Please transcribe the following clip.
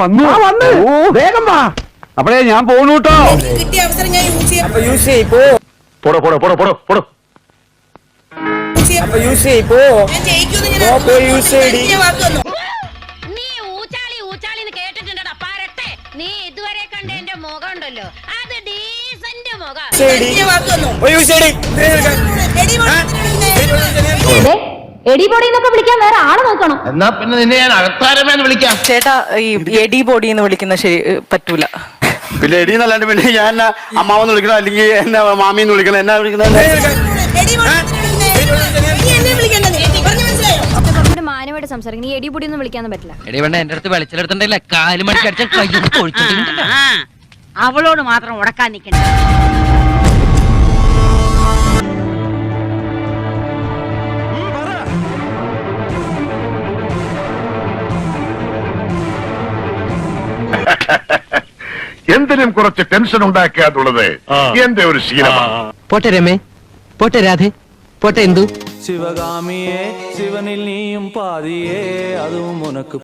വന്നു. വന്ന്. വേഗം വാ. അപ്പഴേ ഞാൻ പോണു കേട്ടോ. കിട്ടിയ അവസരം ഞാൻ യൂസ് ചെയ്യാം. യൂസ് ചെയ് പോ. പോടോ പോടോ പോടോ പോടോ പോടോ. യൂസ് ചെയ് പോ. ഞാൻ ജയിക്കുമെന്ന് ഞാൻ പോ, പോയി use ചെയ്യടി. വാക്ക് തന്നു നീ ഊച്ചാളി ഊച്ചാളി എന്ന് കേട്ടിട്ടുണ്ടടാ. പരട്ടെ നീ ഇതുവരെ കണ്ട എന്റെ മുഖം ഉണ്ടല്ലോ. അത് ഡീസന്റ് മുഖം. യൂസ് കൊടുത്തിട്ടുണ്ട്. എടി പൊടി എന്നൊക്കെ വിളിക്കാൻ വേറെ ആൾ നോക്കണം. എന്നാ പിന്നെ നിന്നെ ഞാൻ അകത്താരമേന്ന് വിളിക്കാം. ചേട്ടാ ഈ എടി ബോഡി എന്ന് വിളിക്കുന്ന ശരി പറ്റൂല. പിന്നെ എടി എന്നല്ലാണ്ട് പിന്നെ ഞാൻ എന്നെ അമ്മാവെന്ന് വിളിക്കണം? അല്ലെങ്കിൽ എന്നെ മാമിന്ന് വിളിക്കണം? എന്നാ വിളിക്കുന്നത് എടി പൊടി ഒന്നും വിളിക്കാൻ പറ്റില്ല. എടി വേണ്ട എന്റെ അടുത്ത് വെളിച്ചെടുത്തിട്ടില്ല കാൽ കൈ ആ, അവളോട് മാത്രം ഉടക്കാൻ നിൽക്കണ്ട എന്തിനും കുറച്ച് ടെൻഷൻ ഉണ്ടാക്കുക എന്നുള്ളത് എന്റെ ഒരു ശീലമാണ് പോട്ടെ രമേ പോട്ടെ രാധേ പോട്ടെ എന്തു ശിവകാമിയെ ശിവനിൽ നീയും പാതിയേ അതും ഉനക്ക്